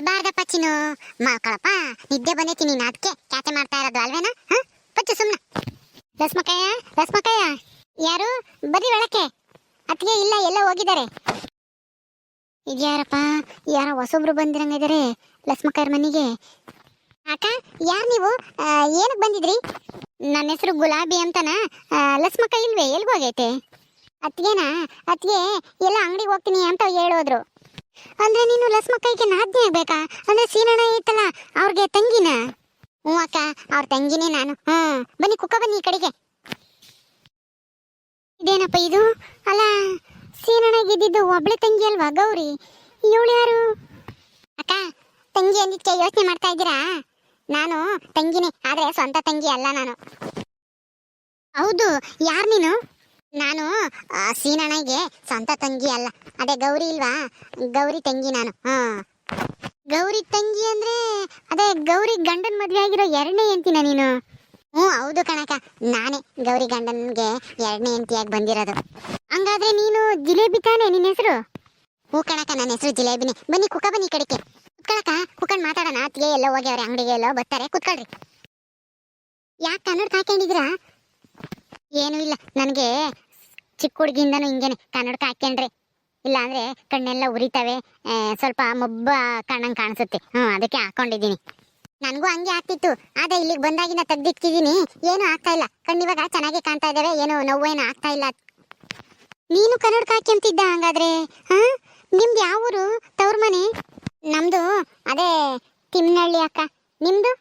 ಅಳ್ಬಾರ್ದಪ್ಪ ಚಿನ್ನು. ಮಕ್ಕಳಪ್ಪ, ನಿದ್ದೆ ಬಂದೈತಿ ನೀನು ಅದಕ್ಕೆ ಕ್ಯಾತೆ ಮಾಡ್ತಾ ಇರೋದು ಅಲ್ವೇನಾ? ಪಚ್ಚ ಪಚ್ಚು ಸುಮ್ಮನೆ ರಸ್ಮಕಯ್ಯ ರಸ್ಮಕಯ್ಯ ಯಾರು? ಬರ್ರಿ ಒಳಕ್ಕೆ. ಅತ್ತಿಗೆ ಇಲ್ಲ, ಎಲ್ಲ ಹೋಗಿದ್ದಾರೆ. ಇದ್ಯಾರಪ್ಪ ಯಾರ ಹೊಸೊಬ್ರು ಬಂದಿರಂಗಿದ್ದಾರೆ ಲಸ್ಮಕಯ್ಯರ ಮನೆಗೆ. ಅಕ್ಕ, ಯಾರು ನೀವು? ಏನಕ್ಕೆ ಬಂದಿದ್ರಿ? ನನ್ನ ಹೆಸರು ಗುಲಾಬಿ ಅಂತನ? ಲಸ್ಮಕ್ಕ ಇಲ್ವೇ? ಎಲ್ಗೋಗೈತೆ ಅತ್ತಿಗೆನಾ? ಅತ್ತಿಗೆ, ಎಲ್ಲ ಅಂಗಡಿಗೆ ಹೋಗ್ತೀನಿ ಅಂತ ಹೇಳೋದ್ರು. ಅಂದ್ರೆ ನೀನು ಲಸ್ಮಕ್ಕೈಗೆ ನಾದ್ಯ ಆಗ್ಬೇಕಾ? ಅಂದ್ರೆ ಸೀನಣ್ಣ ಐತಲ್ಲ ಅವ್ರಿಗೆ ತಂಗಿನ? ಹ್ಞೂ ಅಕ್ಕ, ಅವ್ರ ತಂಗಿನೇ ನಾನು. ಹ್ಮ್ ಬನ್ನಿ ಕುಕ್ಕ, ಬನ್ನಿ ಈ ಕಡೆಗೆ. ಇದೇನಪ್ಪ ಇದು? ಅಲ್ಲ, ಸೀನಣ್ಣಗೆ ಇದ್ದಿದ್ದು ಒಬ್ಳೆ ತಂಗಿ ಅಲ್ವಾ, ಗೌರಿ? ಇವಳು ಯಾರು? ಅಕ್ಕ, ತಂಗಿ ಅಂದಿದ್ಕೆ ಯೋಚನೆ ಮಾಡ್ತಾ ಇದ್ದೀರಾ? ನಾನು ತಂಗಿನೇ, ಆದ್ರೆ ಸ್ವಂತ ತಂಗಿ ಅಲ್ಲ ನಾನು. ಹೌದು, ಯಾರು ನೀನು? ನಾನು ಸೀನಣ್ಣಗೆ ಸ್ವಂತ ತಂಗಿ ಅಲ್ಲ. ಅದೇ ಗೌರಿ ಇಲ್ವಾ? ಗೌರಿ ತಂಗಿ ನಾನು. ಹಾ. ಗೌರಿ ತಂಗಿ ಅಂದ್ರೆ, ಅದೇ ಗೌರಿ ಗಂಡನ ಮದುವೆ ಆಗಿರೋ ಎರಡನೇ ಎಂತಿನ ನೀನು? ಹ್ಞೂ, ಹೌದು ಕಣಕ ನಾನೇ ಗೌರಿ ಗಂಡನ್ಗೆ ಎರಡನೇ ಎಂತಿಯಾಗಿ ಬಂದಿರೋದು. ಹಂಗಾದ್ರೆ ನೀನು ಜಿಲೇಬಿ ತಾನೇ ನಿನ್ನ ಹೆಸರು? ಹ್ಞೂ ಕಣಕ ನನ್ನ ಹೆಸರು ಜಿಲೇಬಿನೇ. ಬನ್ನಿ, ಕುಕ ಬನ್ನಿ ಕಡೆಗೆ. ಕುತ್ಕೊಳಕ ಕುತ್ಕೊಂಡು ಮಾತಾಡೋಣ. ಅತ್ತಿಗೆ ಎಲ್ಲೋ ಹೋಗ್ಯವ್ರೆ ಅಂಗಡಿಗೆ ಎಲ್ಲೋ ಬರ್ತಾರೆ. ಕುತ್ಕೊಳ್ರಿ. ಯಾಕೆ ಕನ್ನಡ ಹಾಕೊಂಡಿದ್ದೀರಾ ಏನೂ ಇಲ್ಲ. ನನಗೆ ಚಿಕ್ಕ ಹುಡುಗಿಯಿಂದನೂ ಹಿಂಗೇನೆ ಕನ್ನಡಕ ಹಾಕ್ಯಂಡ್ರೆ ಇಲ್ಲ ಅಂದ್ರೆ ಕಣ್ಣೆಲ್ಲ ಉರಿತವೆ. ಸ್ವಲ್ಪ ಮೊಬ್ಬ ಕಣ್ಣಂಗೆ ಕಾಣಿಸುತ್ತೆ. ಹ್ಞೂ ಅದಕ್ಕೆ ಹಾಕೊಂಡಿದ್ದೀನಿ. ನನಗೂ ಹಂಗೆ ಆಗ್ತಿತ್ತು. ಆದರೆ ಇಲ್ಲಿಗೆ ಬಂದಾಗಿನ ತೆಗ್ದಿಕ್ತಿದ್ದೀನಿ ಏನೂ ಆಗ್ತಾ ಇಲ್ಲ. ಕಣ್ಣಿವಾಗ ಚೆನ್ನಾಗಿ ಕಾಣ್ತಾ ಇದ್ದಾವೆ ಏನು ನೋವೇನು ಆಗ್ತಾ ಇಲ್ಲ. ನೀನು ಕನ್ನಡಕ ಹಾಕ್ಯಂತಿದ್ದ ಹಂಗಾದ್ರೆ? ಹಾ? ನಿಮ್ದು ಯಾವ ಊರು? ತವ್ರ ಮನೆ? ನಮ್ದು ಅದೇ ತಿಮ್ನಹಳ್ಳಿ ಅಕ್ಕ. ನಿಮ್ದು?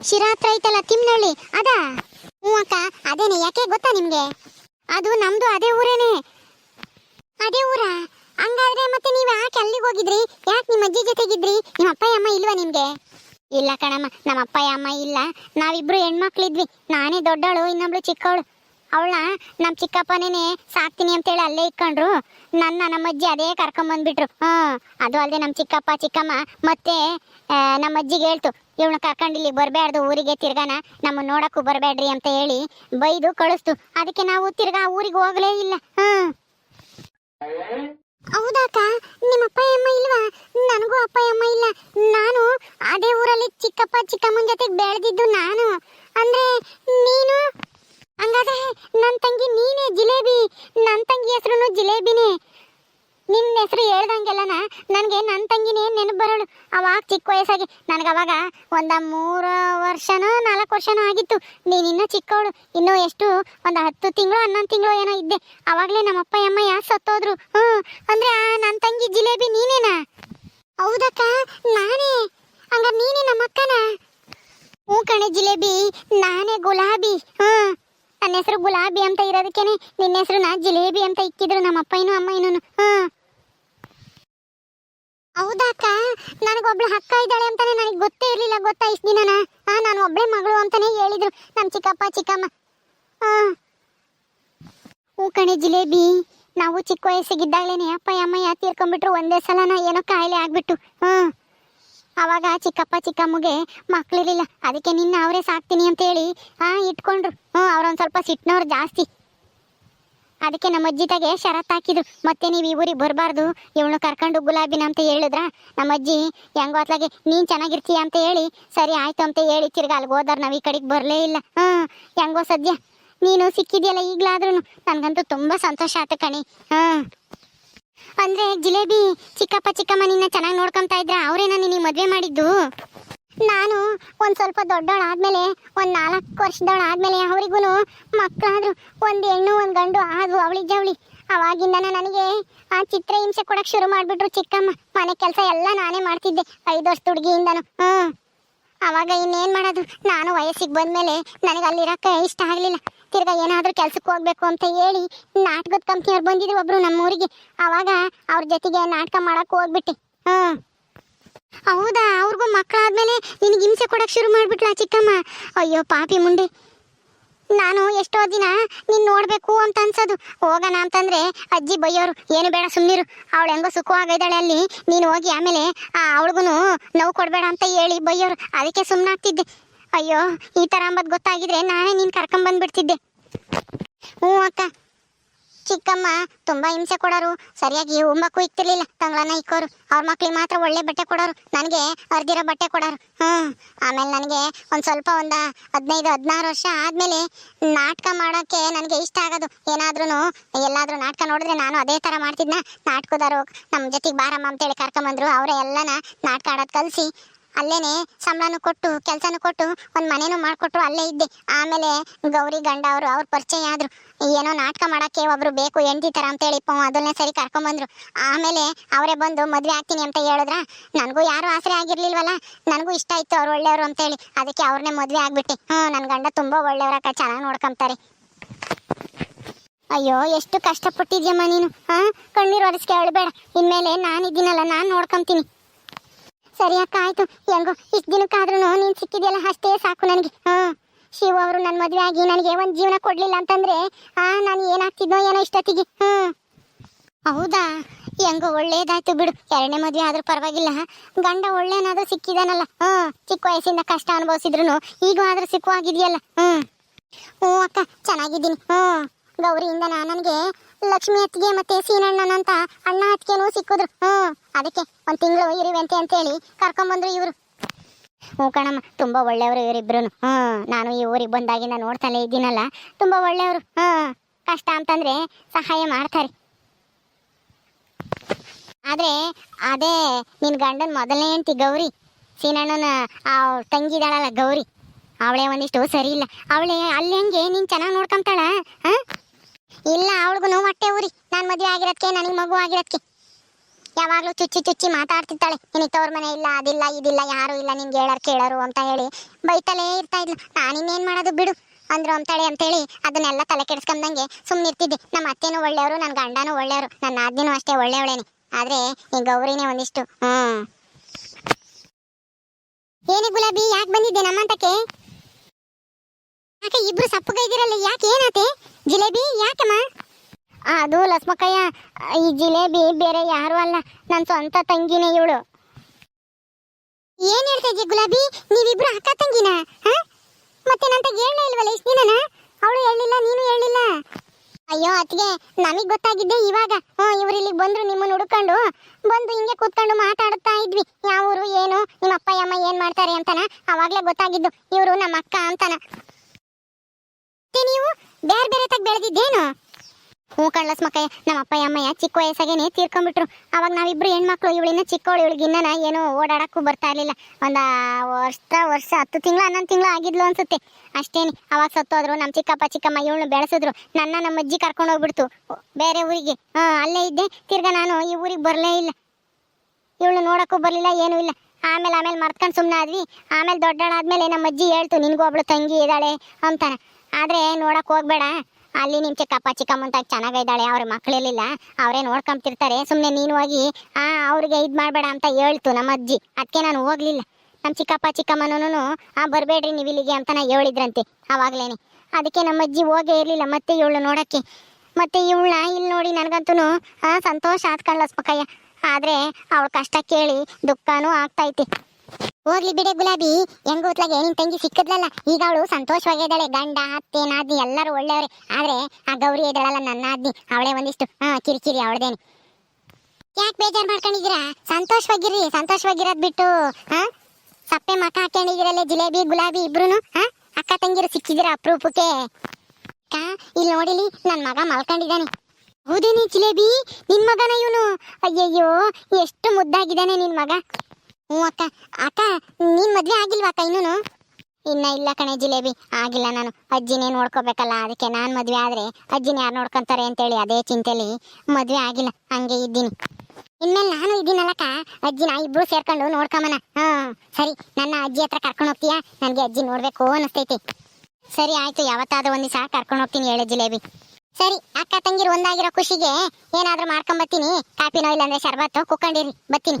ಶಿರಾ ಹತ್ರ ಐತಲ್ಲ ತಿಮ್ನಹಳ್ಳಿ ಅದಾ? ಹ್ಞೂ ಅಕ್ಕ, ಅದೇನೆ, ಯಾಕೆ ಗೊತ್ತಾ ನಿಮ್ಗೆ? ಅದು ನಮ್ದು ಅದೇ ಊರೇನೆ. ಅದೇ ಊರಾ? ಹಂಗಾದ್ರೆ ಮತ್ತೆ ನೀವು ಯಾಕೆ ಅಲ್ಲಿಗೆ ಹೋಗಿದ್ರಿ? ಯಾಕೆ ನಿಮ್ಮ ಅಜ್ಜಿ ಜೊತೆಗಿದ್ರಿ? ನಿಮ್ಮ ಅಪ್ಪ, ಅಮ್ಮ ಇಲ್ವಾ ನಿಮ್ಗೆ? ಇಲ್ಲ ಕಣಮ್ಮ, ನಮ್ಮ ಅಪ್ಪ, ಅಮ್ಮ ಇಲ್ಲ. ನಾವಿಬ್ರು ಹೆಣ್ಮಕ್ಳಿದ್ವಿ. ನಾನೇ ದೊಡ್ಡವಳು, ಇನ್ನೊಬ್ಳು ಚಿಕ್ಕವಳು. ಅವಳ ನಮ್ಮ ಚಿಕ್ಕಪ್ಪನೇನೆ ಸಾಕ್ತೀನಿ ಅಂತೇಳಿ ಅಲ್ಲೇ ಇಕ್ಕೊಂಡ್ರು ನನ್ನ ನಮ್ಮ ಅಜ್ಜಿ ಅದೇ ಕರ್ಕೊಂಬಂದ್ಬಿಟ್ರು. ಹ್ಮ್, ಅದು ಅಲ್ಲದೆ ನಮ್ಮ ಚಿಕ್ಕಪ್ಪ, ಚಿಕ್ಕಮ್ಮ ಮತ್ತೆ ನಮ್ಮ ಅಜ್ಜಿಗೆ ಹೇಳ್ತು. ಇವಳನ್ನ ಕರ್ಕೊಂಡು ಇಲ್ಲಿ ಬರಬೇಡ್ದು ಊರಿಗೆ ತಿರ್ಗಾನ ನಮ್ಮ ನೋಡಕ್ಕೂ ಬರಬೇಡ್ರಿ ಅಂತ ಹೇಳಿ ಬೈದು ಕಳಿಸ್ತು. ಅದಕ್ಕೆ ನಾವು ತಿರ್ಗಾ ಊರಿಗೆ ಹೋಗಲೇ ಇಲ್ಲ. ಹೌದಾಕ ನಿಮ್ಮ ಅಪ್ಪ ಅಮ್ಮ ಇಲ್ವಾ? ನನಗೂ ಅಪ್ಪ ಅಮ್ಮ ಇಲ್ಲ. ನಾನು ಅದೇ ಊರಲ್ಲಿ ಚಿಕ್ಕಪ್ಪ ಚಿಕ್ಕಮ್ಮನ ಜೊತೆಗೆ ಬೆಳೆದಿದ್ದು ನಾನು. ಅಂದ್ರೆ ನೀನು? ಹಂಗಾದ್ರೆ ನನ್ನ ತಂಗಿ ನೀನೇ ಜಿಲೇಬಿ. ನನ್ನ ತಂಗಿ ಹೆಸರು ಜಿಲೇಬಿನೇ. ನಿನ್ನ ಹೆಸರು ಹೇಳ್ದಂಗೆಲ್ಲನ ನನಗೆ ನನ್ನ ತಂಗಿನೇ ನೆನಪು ಬರೋಳು. ಅವಾಗ ಚಿಕ್ಕ ವಯಸ್ಸಾಗಿ. ನನಗೆ ಅವಾಗ ಒಂದು ಮೂರು ವರ್ಷನೋ ನಾಲ್ಕು ವರ್ಷನೋ ಆಗಿತ್ತು. ನೀನು ಇನ್ನೂ ಚಿಕ್ಕವಳು. ಇನ್ನೂ ಎಷ್ಟು? ಒಂದು ಹತ್ತು ತಿಂಗಳು, ಹನ್ನೊಂದು ತಿಂಗಳು ಏನೋ ಇದ್ದೆ. ಅವಾಗಲೇ ನಮ್ಮ ಅಪ್ಪ ಅಮ್ಮ ಯಾರು ಸತ್ತೋದ್ರು. ಹ್ಞೂ ಅಂದರೆ ನನ್ನ ತಂಗಿ ಜಿಲೇಬಿ ನೀನೇನಾ? ಹೌದಕ್ಕ, ನಾನೇ. ಹಂಗಾರೆ ನೀನೇ ನಮ್ಮ ಅಕ್ಕನ ಹ್ಞೂ ಕಣೆ ಜಿಲೇಬಿ, ನಾನೇ ಗುಲಾಬಿ. ಹ್ಞೂ ನನ್ನ ಹೆಸರು ಗುಲಾಬಿ ಅಂತ ಇರೋದಕ್ಕೇನೆ ನಿನ್ನ ಹೆಸರು ನಾ ಜಿಲೇಬಿ ಅಂತ ಇಕ್ಕಿದ್ರು ನಮ್ಮ ಇನ್ನು ಅಮ್ಮಯ್ಯನು ಹ್ಮ್ ಹೌದಾಕ ನನಗೊಬ್ಳು ಅಕ್ಕ ಇದ್ದಾಳೆ ಅಂತಾನೆ ನನಗೆ ಗೊತ್ತೇ ಇರಲಿಲ್ಲ, ಗೊತ್ತಾ ಇಷ್ಟು ದಿನನ? ಹಾ, ನಾನು ಒಬ್ಳೆ ಮಗಳು ಅಂತಾನೆ ಹೇಳಿದ್ರು. ನಮ್ಮ ಚಿಕ್ಕಪ್ಪ, ಚಿಕ್ಕಮ್ಮ. ಹಾ. ಹ್ಞೂ ಕಣೆ ಜಿಲೇಬಿ, ನಾವು ಚಿಕ್ಕ ವಯಸ್ಸಿಗಿದ್ದಾಗಲೇನೆ ಅಪ್ಪ, ಅಮ್ಮ ಯಾ ತೀರ್ಕೊಂಡ್ಬಿಟ್ರು ಒಂದೇ ಸಲನ ಏನೋ ಕಾಯಿಲೆ ಆಗ್ಬಿಟ್ಟು. ಹ್ಮ್ ಅವಾಗ ಚಿಕ್ಕಪ್ಪ ಚಿಕ್ಕಮ್ಮಗೆ ಮಕ್ಳಿರ್ಲಿಲ್ಲ. ಅದಕ್ಕೆ ನಿನ್ನ ಅವರೇ ಸಾಕ್ತೀನಿ ಅಂತ ಹೇಳಿ ಹಾ ಇಟ್ಕೊಂಡ್ರು. ಹ್ಞೂ, ಅವ್ರೊಂದು ಸ್ವಲ್ಪ ಸಿಟ್ನವ್ರು ಜಾಸ್ತಿ. ಅದಕ್ಕೆ ನಮ್ಮ ಅಜ್ಜಿ ತಾಗೆ ಶರತ್ ಹಾಕಿದ್ರು. ಮತ್ತೆ ನೀವು ಈ ಊರಿಗೆ ಬರಬಾರ್ದು. ಇವಳು ಕರ್ಕೊಂಡು ಗುಲಾಬಿನ ಅಂತ ಹೇಳಿದ್ರ? ನಮ್ಮ ಅಜ್ಜಿ, ಹೆಂಗೋ ಅತ್ಲಾಗೆ, ನೀನು ಚೆನ್ನಾಗಿರ್ತೀಯ ಅಂತ ಹೇಳಿ, ಸರಿ ಆಯ್ತು ಅಂತ ಹೇಳಿ ತಿರ್ಗಾ ಅಲ್ಲಿಗೆ ಹೋದಾರ ನಾವು ಈ ಕಡೆಗೆ ಬರಲೇ ಇಲ್ಲ. ಹ್ಞೂ, ಹೆಂಗೋ ಸದ್ಯ. ನೀನು ಸಿಕ್ಕಿದ್ಯಲ್ಲ ಈಗಲಾದ್ರೂ ನನಗಂತೂ ತುಂಬ ಸಂತೋಷ ಆಯ್ತು ಕಣಿ. ಹಾಂ ಅಂದ್ರೆ ಜಿಲೇಬಿ ಚಿಕ್ಕಪ್ಪ ಚಿಕ್ಕಮ್ಮ ನಿನ್ನ ಚೆನ್ನಾಗಿ ನೋಡ್ಕೊಂತಾ ಇದ್ರ ಅವರೇನ ನಿನ್ನ ಮದುವೆ ಮಾಡಿದ್ದು? ನಾನು ಒಂದು ಸ್ವಲ್ಪ ದೊಡ್ಡವಳಾದ್ಮೇಲೆ ಒಂದು ನಾಲ್ಕು ವರ್ಷದವಳಾದ್ಮೇಲೆ ಅವರಿಗೂ ಮಕ್ಕಳಾದ್ರು ಒಂದು ಹೆಣ್ಣು, ಒಂದು ಗಂಡು ಆದ್ವು ಅವಳಿ ಜವಳಿ. ನನಗೆ ಆ ಚಿತ್ರ ಹಿಂಸೆ ಕೊಡಕ್ಕೆ ಶುರು ಮಾಡ್ಬಿಟ್ರು ಚಿಕ್ಕಮ್ಮ. ಮನೆ ಕೆಲಸ ಎಲ್ಲ ನಾನೇ ಮಾಡ್ತಿದ್ದೆ, ಐದು ವರ್ಷದ ಹುಡುಗಿಯಿಂದನು. ಹ್ಞೂ ಅವಾಗ ಇನ್ನೇನು ಮಾಡೋದು? ನಾನು ವಯಸ್ಸಿಗೆ ಬಂದಮೇಲೆ ನನಗೆ ಅಲ್ಲಿರೋಕ್ಕೆ ಇಷ್ಟ ಆಗಲಿಲ್ಲ. ತಿರ್ಗಾ ಏನಾದರೂ ಕೆಲ್ಸಕ್ಕೆ ಹೋಗ್ಬೇಕು ಅಂತ ಹೇಳಿ ನಾಟಕದ ಕಂಪ್ನಿಯವ್ರು ಬಂದಿದ್ರು ಒಬ್ರು ನಮ್ಮೂರಿಗೆ. ಅವಾಗ ಅವ್ರ ಜೊತೆಗೆ ನಾಟಕ ಮಾಡಕ್ಕೆ ಹೋಗ್ಬಿಟ್ಟೆ. ಹ್ಞೂ ಹೌದಾ, ಅವ್ರಿಗೂ ಮಕ್ಕಳಾದ್ಮೇಲೆ ನಿನಗೆ ಹಿಂಸೆ ಕೊಡಕ್ಕೆ ಶುರು ಮಾಡ್ಬಿಟ್ಲ ಚಿಕ್ಕಮ್ಮ? ಅಯ್ಯೋ, ಪಾಪಿ ಮುಂಡೆ ನಾನು ಎಷ್ಟೋ ದಿನ ನೀನು ನೋಡಬೇಕು ಅಂತ ಅನ್ಸೋದು. ಹೋಗೋಣ ಅಂತಂದ್ರೆ ಅಜ್ಜಿ ಬೈಯೋರು, ಏನು ಬೇಡ ಸುಮ್ಮನಿರು ಅವಳು ಹೆಂಗೋ ಸುಖವಾಗಿದ್ದಾಳೆ ಅಲ್ಲಿ. ನೀನು ಹೋಗಿ ಆಮೇಲೆ ಅವಳಿಗೂ ನೋವು ಕೊಡಬೇಡ ಅಂತ ಹೇಳಿ ಬೈಯೋರು. ಅದಕ್ಕೆ ಸುಮ್ಮನಾಗ್ತಿದ್ದೆ ಅಯ್ಯೋ, ಈ ತರ ಅಂಬದ್ ಗೊತ್ತಾಗಿದ್ರೆ ನಾನೇ ನೀನ್ ಕರ್ಕೊಂಡ್ ಬಂದ್ಬಿಡ್ತಿದ್ದೆ. ಹ್ಞೂ ಅಕ್ಕ. ಚಿಕ್ಕಮ್ಮ, ತುಂಬಾ ಹಿಂಸೆ ಕೊಡೋರು. ಸರಿಯಾಗಿ ಉಂಬಕ್ಕೂ ಇಕ್ತಿರ್ಲಿಲ್ಲ. ತಂಗ್ಳನ್ನ ಇಕ್ಕೋರು. ಅವ್ರ ಮಕ್ಳಿಗೆ ಮಾತ್ರ ಒಳ್ಳೆ ಬಟ್ಟೆ ಕೊಡೋರು. ನನಗೆ ಅರ್ದಿರೋ ಬಟ್ಟೆ ಕೊಡೋರು. ಹ್ಞೂ. ಆಮೇಲೆ ನನಗೆ ಒಂದು ಸ್ವಲ್ಪ ಒಂದ ಹದಿನೈದು, ಹದಿನಾರು ವರ್ಷ ಆದ್ಮೇಲೆ ನಾಟಕ ಮಾಡೋಕ್ಕೆ ನನಗೆ ಇಷ್ಟ ಆಗೋದು. ಏನಾದ್ರೂ ಎಲ್ಲಾದ್ರೂ ನಾಟಕ ನೋಡಿದ್ರೆ ನಾನು ಅದೇ ತರ ಮಾಡ್ತಿದ್ನ. ನಾಟಕದವರು ನಮ್ಮ ಜೊತೆಗೆ ಬಾರಮ್ಮ ಅಂತೇಳಿ ಕರ್ಕೊಂಬಂದರು. ಅವರೇ ಎಲ್ಲನ ನಾಟಕ ಆಡೋದು ಕಲಿಸಿ. ಅಲ್ಲೇನೆ ಸಂಬಳನೂ ಕೊಟ್ಟು, ಕೆಲಸನೂ ಕೊಟ್ಟು, ಒಂದು ಮನೇನೂ ಮಾಡಿಕೊಟ್ರು ಅಲ್ಲೇ ಇದ್ದೆ. ಆಮೇಲೆ ಗೌರಿ, ಗಂಡ ಅವರು, ಅವ್ರ ಪರಿಚಯ ಆದ್ರು. ಏನೋ ನಾಟಕ ಮಾಡಕ್ಕೆ ಒಬ್ರು ಬೇಕು, ಹೆಂಡತಿ ಥರ ಅಂತೇಳಿ ಪ ಅದನ್ನೇ ಸರಿ ಕರ್ಕೊಂಬಂದ್ರು ಆಮೇಲೆ ಅವರೇ ಬಂದು ಮದುವೆ ಆಗ್ತೀನಿ ಅಂತ ಹೇಳಿದ್ರ? ನನಗೂ ಯಾರು ಆಸರೆ ಆಗಿರ್ಲಿಲ್ವಲ್ಲ? ನನಗೂ ಇಷ್ಟ ಇತ್ತು ಅವ್ರು ಒಳ್ಳೆಯವರು ಅಂತೇಳಿ ಅದಕ್ಕೆ ಅವ್ರನ್ನೇ ಮದುವೆ ಆಗ್ಬಿಟ್ಟೆ. ಹ್ಞೂ ನನ್ನ ಗಂಡ ತುಂಬ ಒಳ್ಳೆಯವರಕ್ಕ ಚೆನ್ನಾಗಿ ನೋಡ್ಕೊಂತಾರೆ ಅಯ್ಯೋ, ಎಷ್ಟು ಕಷ್ಟಪಟ್ಟಿದ್ಯಮ್ಮ ನೀನು, ಹಾ? ಕಣ್ಣೀರು ಒರೆಸ್ಕೆ ಅಳ್ಬೇಡ ಇನ್ಮೇಲೆ ನಾನಿದ್ದೀನಲ್ಲ, ನಾನು ನೋಡ್ಕೊಂತೀನಿ ಸರಿ ಅಕ್ಕ, ಆಯ್ತು. ಹೆಂಗೋ, ಇಷ್ಟು ದಿನಕ್ಕಾದ್ರೂ ನೀನು ಸಿಕ್ಕಿದೆಯಲ್ಲ, ಅಷ್ಟೇ ಸಾಕು ನನಗೆ. ಹಾ, ಶಿವ ಅವರು ನನ್ನ ಮದುವೆ ಆಗಿ ನನಗೆ ಒಂದು ಜೀವನ ಕೊಡ್ಲಿಲ್ಲ ಅಂತಂದ್ರೆ, ಆ, ನಾನು ಏನಾಗ್ತಿದ್ನೋ ಏನೋ ಇಷ್ಟೊತ್ತಿಗೆ. ಹ್ಮ್ ಹೌದಾ? ಹೆಂಗೋ, ಒಳ್ಳೇದಾಯ್ತು ಬಿಡು. ಎರಡನೇ ಮದುವೆ ಆದ್ರೂ ಪರವಾಗಿಲ್ಲ. ಗಂಡ ಒಳ್ಳೇನಾದ್ರೂ ಸಿಕ್ಕಿದಾನಲ್ಲ. ಹ್ಮ್ ಚಿಕ್ಕ ವಯಸ್ಸಿಂದ ಕಷ್ಟ ಅನುಭವಿಸಿದ್ರು ಈಗ ಆದ್ರೂ ಸಿಕ್ಕುವಾಗಿದೆಯಲ್ಲ. ಹ್ಮ್ ಹ್ಞೂ ಅಕ್ಕ, ಚೆನ್ನಾಗಿದ್ದೀನಿ. ಹ್ಞೂ. ಗೌರಿಯಿಂದ ನನಗೆ ಲಕ್ಷ್ಮಿ ಅತ್ತಿಗೆ ಮತ್ತೆ ಸೀನಣ್ಣನಂತ ಅಣ್ಣ ಅತ್ತಿಗೆನೂ ಸಿಕ್ಕಿದ್ರು. ಹ್ಞೂ ಅದಕ್ಕೆ ಒಂದು ತಿಂಗಳು ಇರುವಂತೆ ಅಂತೇಳಿ ಕರ್ಕೊಂಬಂದ್ರು ಇವರು. ಹ್ಞೂ ಕಣಮ್ಮ, ತುಂಬ ಒಳ್ಳೆಯವರು ಇವರಿಬ್ರು ಹ್ಞೂ ನಾನು ಈ ಊರಿಗೆ ಬಂದಾಗಿಂದ ನೋಡ್ತಾನೆ ಇದ್ದೀನಲ್ಲ, ತುಂಬ ಒಳ್ಳೆಯವರು. ಹ್ಞೂ ಕಷ್ಟ ಅಂತಂದರೆ ಸಹಾಯ ಮಾಡ್ತಾರೆ. ಆದರೆ ಅದೇ ನಿನ್ ಗಂಡನ ಮೊದಲನೇ ಹೆಂಡತಿ ಗೌರಿ, ಸೀನಣ್ಣನ ತಂಗಿದಾಳಲ್ಲ ಗೌರಿ, ಅವಳೇ ಒಂದಿಷ್ಟು ಸರಿ ಇಲ್ಲ. ಅವಳೇ ಅಲ್ಲಿ ಹೆಂಗೆ, ನೀನು ಚೆನ್ನಾಗಿ ನೋಡ್ಕೊಂತಾಳ? ಹಾಂ? ಇಲ್ಲ, ಅವಳಿಗೂ ಮದುವೆ ಆಗಿರೋದಕ್ಕೆ ನನಗೆ ಮಗು ಆಗಿರೋದಕ್ಕೆ ಯಾವಾಗಲೂ ಚುಚ್ಚಿ ಚುಚ್ಚಿ ಮಾತಾಡ್ತಿರ್ತಾಳೆ. ನಿನಗೆ ತವ್ರ ಮನೆ ಇಲ್ಲ, ಅದಿಲ್ಲ, ಇದಿಲ್ಲ, ಯಾರು ಇಲ್ಲ ನಿನ್ಗೆ ಹೇಳಾರು ಕೇಳೋರು ಅಂತ ಹೇಳಿ ಬೈತಲೇ ಇರ್ತಾ ಇದ್ಲು. ನಾನಿನ್ನೇನು ಮಾಡೋದು ಬಿಡು. ಅಂದ್ರು ಅಂತಾಳೆ ಅಂತೇಳಿ ಅದನ್ನೆಲ್ಲ ತಲೆ ಕೆಡಿಸ್ಕೊಂಡಂಗೆ ಸುಮ್ಮನೆ ಇರ್ತಿದ್ದೆ. ನಮ್ಮ ಅತ್ತೆನೂ ಒಳ್ಳೆಯವರು ನನ್ನ ಗಂಡನೂ ಒಳ್ಳೆಯವರು. ನನ್ನ ಆದ್ಯನೂ ಅಷ್ಟೇ ಒಳ್ಳೆಯವಳೇನೆ. ಆದ್ರೆ ಈ ಗೌರಿನೇ ಒಂದಿಷ್ಟು ಹ್ಞೂ ಏನೇ ಗುಲಾಬಿ, ಯಾಕೆ ಬಂದಿದ್ದೆ ನಮ್ಮಂತಕ್ಕೆ? ಯಾಕೆ ಇಬ್ರು ಸಪ್ಪಗೈದಿರಲ್ಲ, ಯಾಕೆ ಏನಾತೆ? ಜಿಲೇಬಿ, ಯಾಕಮ್ಮ? ಅದು ಲಸ್ಮಕ್ಕಯ್ಯ, ಈ ಜಿಲೇಬಿ ಬೇರೆ ಯಾರು ಅಲ್ಲ ನನ್ನ ಸ್ವಂತ ತಂಗಿನೇ ಇವಳು. ಏನ್ ಹೇಳ್ತಾ ಇದ್ದೀಯ ಗುಲಾಬಿ? ನೀವಿಬ್ರು ಅಕ್ಕ ತಂಗಿನ? ಮತ್ತೆ ನಂತ ಹೇಳಲೇ ಇಲ್ವಲ್ಲ ಇಷ್ಟು ದಿನನ? ಅವಳು ಹೇಳಿಲ್ಲ ನೀನು ಹೇಳಿಲ್ಲ ಅಯ್ಯೋ, ಅತ್ತಿಗೆ, ನಮಗ್ ಗೊತ್ತಾಗಿದ್ದೆ ಇವಾಗ. ಹ್ಞೂ ಇವ್ರು ಇಲ್ಲಿಗೆ ಬಂದ್ರು ನಿಮ್ಮನ್ನ ಹುಡುಕೊಂಡು. ಬಂದು ಹಿಂಗೆ ಕೂತ್ಕೊಂಡು ಮಾತಾಡ್ತಾ ಇದ್ವಿ. ಯಾವ ಊರು, ಏನು ನಿಮ್ಮ ಅಪ್ಪ ಅಮ್ಮ ಏನ್ ಮಾಡ್ತಾರೆ ಅಂತನ? ಅವಾಗ್ಲೇ ಗೊತ್ತಾಗಿದ್ದು, ಇವರು ನಮ್ಮ ಅಕ್ಕ ಅಂತನ ನೀವು ಬೇರೆ ಬೇರೆ ತಗ ಬೆಳೆದಿದ್ದೇನು? ಹ್ಞೂ ಕಳ್ಳಸ್ ಮಕ್ಕಯ್ಯ ನಮ್ಮ ಅಪ್ಪ ಅಮ್ಮಯ್ಯ ಚಿಕ್ಕ ವಯಸ್ಸಾಗೇನೆ ತೀರ್ಕೊಂಡ್ಬಿಟ್ರು. ಅವಾಗ ನಾವಿಬ್ರು ಹೆಣ್ಮಕ್ಳು, ಇವಳಿನ ಚಿಕ್ಕವಳು ಇವಳಿಗಿನ್ನ ಏನು ಓಡಾಡಕ್ಕೂ ಬರ್ತಾ ಇರಲಿಲ್ಲ. ಒಂದು ವರ್ಷ ವರ್ಷ, ಹತ್ತು ತಿಂಗಳು, ಹನ್ನೊಂದು ತಿಂಗಳು ಆಗಿದ್ಲು ಅನ್ಸುತ್ತೆ. ಅಷ್ಟೇನಿ, ಅವಾಗ ಸತ್ತೋದ್ರು ನಮ್ಮ ಚಿಕ್ಕಪ್ಪ, ಚಿಕ್ಕಮ್ಮ ಇವಳನ್ನ ಬೆಳೆಸಿದ್ರು. ನನ್ನ ನಮ್ಮ ಅಜ್ಜಿ ಕರ್ಕೊಂಡು ಹೋಗ್ಬಿಡ್ತು. ಬೇರೆ ಊರಿಗೆ. ಹಾ, ಅಲ್ಲೇ ಇದ್ದೆ. ತಿರ್ಗಾ ನಾನು ಈ ಊರಿಗೆ ಬರಲೇ ಇಲ್ಲ. ಇವಳು ನೋಡಕ್ಕೂ ಬರಲಿಲ್ಲ, ಏನೂ ಇಲ್ಲ. ಆಮೇಲೆ ಆಮೇಲೆ ಮರ್ತ್ಕೊಂಡು ಸುಮ್ಮನೆ ಆದ್ವಿ. ಆಮೇಲೆ ಆದ್ಮೇಲೆ ನಮ್ಮ ಅಜ್ಜಿ ಹೇಳ್ತು, ನಿನಗೂ ಒಬ್ಳು ತಂಗಿ ಇದ್ದಾಳೆ ಅಂತಾನೆ. ಆದರೆ ನೋಡಕ್ ಹೋಗ್ಬೇಡ. ಅಲ್ಲಿ ನಿಮ್ಮ ಚಿಕ್ಕಪ್ಪ ಚಿಕ್ಕಮ್ಮಂತ ಚೆನ್ನಾಗಿದ್ದಾಳೆ ಅವ್ರ ಮಕ್ಕಳಿರಲಿಲ್ಲ ಅವರೇ ನೋಡ್ಕೊಂತಿರ್ತಾರೆ ಸುಮ್ಮನೆ ನೀನು ಹೋಗಿ, ಆ, ಅವ್ರಿಗೆ ಇದು ಮಾಡಬೇಡ ಅಂತ ಹೇಳ್ತು ನಮ್ಮ ಅಜ್ಜಿ ಅದಕ್ಕೆ ನಾನು ಹೋಗ್ಲಿಲ್ಲ. ನಮ್ಮ ಚಿಕ್ಕಪ್ಪ ಚಿಕ್ಕಮ್ಮನೂ ಆ, ಬರಬೇಡ್ರಿ ನೀವು ಇಲ್ಲಿಗೆ ಅಂತ ನಾ ಹೇಳಿದ್ರಂತೆ ಅವಾಗ್ಲೇನೆ ಅದಕ್ಕೆ ನಮ್ಮ ಅಜ್ಜಿ ಹೋಗೇ ಇರಲಿಲ್ಲ, ಮತ್ತೆ ಇವಳು ನೋಡಕ್ಕೆ. ಮತ್ತೆ ಇವಳನ್ನ ಇಲ್ಲಿ ನೋಡಿ ನನಗಂತೂ ಸಂತೋಷ ಆತ್ ಆದರೆ ಆದ್ರೆ ಅವಳ ಕಷ್ಟ ಕೇಳಿ ದುಃಖನೂ ಆಗ್ತೈತಿ. ಹೋಗ್ಲಿ ಬಿಡೆ ಗುಲಾಬಿ. ಹೆಂಗ ಹೊತ್ಲಾಗೆ ನಿನ್ ತಂಗಿ ಸಿಕ್ಕದ್ಲಲ್ಲ, ಈಗ ಅವಳು ಸಂತೋಷವಾಗಿದ್ದಾಳೆ. ಗಂಡ, ಅತ್ತೆ, ನಾದ್ನಿ, ಎಲ್ಲರೂ ಒಳ್ಳೆಯವ್ರೆ. ಆದ್ರೆ ಆ ಗೌರಿ ಇದ್ದಾಳಲ್ಲ ನನ್ನ ಆದ್ನಿ ಅವಳೇ ಒಂದಿಷ್ಟು, ಹಾ, ಕಿರಿಕಿರಿ ಅವಳದೇನೆ. ಯಾಕೆ ಬೇಜಾರ್ ಮಾಡ್ಕೊಂಡಿದ್ದೀರಾ? ಸಂತೋಷವಾಗಿರ್ರಿ, ಸಂತೋಷವಾಗಿರೋದ್ ಬಿಟ್ಟು, ಹಾ? ಸಪ್ಪೆ ಮಕ ಹಾಕೊಂಡಿದ್ದೀರಲ್ಲ ಜಿಲೇಬಿ, ಗುಲಾಬಿ ಇಬ್ರು ಹಾ? ಅಕ್ಕ ತಂಗಿರು ಸಿಕ್ಕಿದಿರ ಅಪ್ರೂಪಕ್ಕೆ? ಅಕ್ಕ ಇಲ್ಲಿ ನೋಡಿಲಿ, ನನ್ ಮಗ ಮಲ್ಕೊಂಡಿದ್ದಾನೆ. ಹೌದೇನಿ ಜಿಲೇಬಿ? ನಿನ್ ಮಗನ ಇವನು? ಅಯ್ಯಯ್ಯೋ, ಎಷ್ಟು ಮುದ್ದಾಗಿದ್ದಾನೆ ನಿನ್ ಮಗ. ಹ್ಞೂ ಅಕ್ಕ. ಅಕ್ಕ, ನೀನ್ ಮದ್ವೆ ಆಗಿಲ್ವಾ ಅಕ್ಕ ಇನ್ನೂನು? ಇನ್ನ ಇಲ್ಲ ಕಣೆ ಜಿಲೇಬಿ. ಆಗಿಲ್ಲ ನಾನು. ಅಜ್ಜಿನೇ ನೋಡ್ಕೋಬೇಕಲ್ಲ, ಅದಕ್ಕೆ ನಾನ್ ಮದ್ವೆ ಆದ್ರೆ ಅಜ್ಜಿನ ಯಾರು ನೋಡ್ಕೊಂತಾರೆ ಅಂತೇಳಿ ಅದೇ ಚಿಂತೆಲಿ ಮದ್ವೆ ಆಗಿಲ್ಲ, ಹಂಗೆ ಇದ್ದೀನಿ. ಇನ್ಮೇಲೆ ನಾನು ಇದ್ದೀನಲ್ಲಕ್ಕ ಅಜ್ಜಿನ ಇಬ್ರು ಸೇರ್ಕೊಂಡು ನೋಡ್ಕೊಂಬನ. ಹಾ, ಸರಿ, ನನ್ನ ಅಜ್ಜಿ ಹತ್ರ ಕರ್ಕೊಂಡು ಹೋಗ್ತೀಯಾ? ನನಗೆ ಅಜ್ಜಿ ನೋಡಬೇಕು ಅನಿಸ್ತೈತಿ ಸರಿ, ಆಯ್ತು, ಯಾವತ್ತಾದ್ರೂ ಒಂದ್ ದಿವಸ ಕರ್ಕೊಂಡು ಹೋಗ್ತೀನಿ ಹೇಳು ಜಿಲೇಬಿ. ಸರಿ, ಅಕ್ಕ ತಂಗಿರು ಒಂದಾಗಿರೋ ಖುಷಿಗೆ ಏನಾದ್ರೂ ಮಾಡ್ಕೊಂಬತ್ತೀನಿ. ಕಾಪಿನೋ ಇಲ್ಲಾಂದ್ರೆ ಶರ್ಬತ್ತು, ಕುಕ್ಕಂಡಿರಿ ಬತ್ತೀನಿ